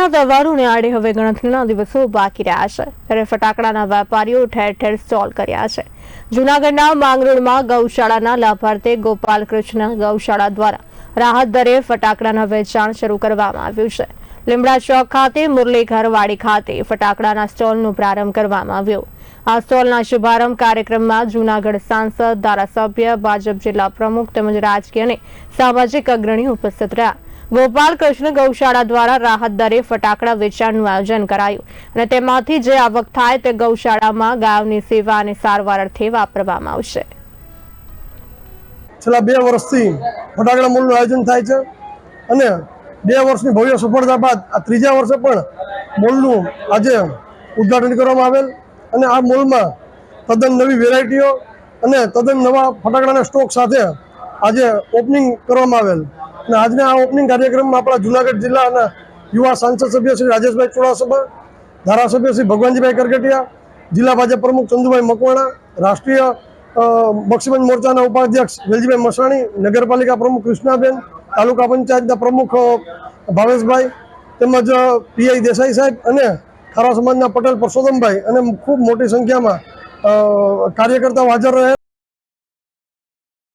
દિવાળીના તહેવારોને આડે હવે ગણતરીના દિવસો બાકી રહ્યા છે. ત્યારે ફટાકડાના વેપારીઓ ઠેર ઠેર સ્ટોલ કર્યા છે. જૂનાગઢના માંગરોળમાં ગૌશાળાના લાભાર્થી ગોપાલ કૃષ્ણ ગૌશાળા દ્વારા રાહત દરે ફટાકડાના વેચાણ શરૂ કરવામાં આવ્યું છે. લીમડા ચોક ખાતે મુરલીધર વાડી ખાતે ફટાકડાના સ્ટોલનો પ્રારંભ કરવામાં આવ્યો. આ સ્ટોલના શુભારંભ કાર્યક્રમમાં જૂનાગઢ સાંસદ, ધારાસભ્ય, ભાજપ જિલ્લા પ્રમુખ તેમજ રાજકીય અને સામાજિક અગ્રણીઓ ઉપસ્થિત રહ્યા. ગોપાલ કૃષ્ણ ગૌશાળા દ્વારા રાહત દરે ફટાકડા વેચાણનું આયોજન કરાયું અને તેમાંથી જે આવક થાય તે ગૌશાળામાં ગાયોની સેવા અને સારવાર અર્થે વાપરવામાં આવશે. છેલ્લા બે વર્ષથી ફટાકડા મૂલનું આયોજન થાય છે અને બે વર્ષની ભવ્ય સફળતા બાદ આ ત્રીજા વર્ષે પણ મોલનું આજે ઉદ્ઘાટન કરવામાં આવેલ અને આ મોલમાં તદ્દન નવી વેરાયટીઓ અને તદ્દન નવા ફટાકડાના સ્ટોક સાથે આજે ઓપનિંગ કરવામાં આવેલ. અને આજના આ ઓપનિંગ કાર્યક્રમમાં આપણા જુનાગઢ જિલ્લાના યુવા સાંસદ સભ્ય શ્રી રાજેશભાઈ ચુડાસમા, ધારાસભ્ય શ્રી ભગવાનજીભાઈ કરગટિયા, જિલ્લા ભાજપ પ્રમુખ ચંદુભાઈ મકવાણા, રાષ્ટ્રીય બક્ષીબંધ મોરચાના ઉપાધ્યક્ષ વેલજીભાઈ મસાણી, નગરપાલિકા પ્રમુખ કૃષ્ણાબેન, તાલુકા પંચાયતના પ્રમુખ ભાવેશભાઈ, તેમજ પીઆઈ દેસાઈ સાહેબ અને ખારા સમાજના પટેલ પરસોત્તમભાઈ અને ખૂબ મોટી સંખ્યામાં કાર્યકર્તાઓ હાજર રહે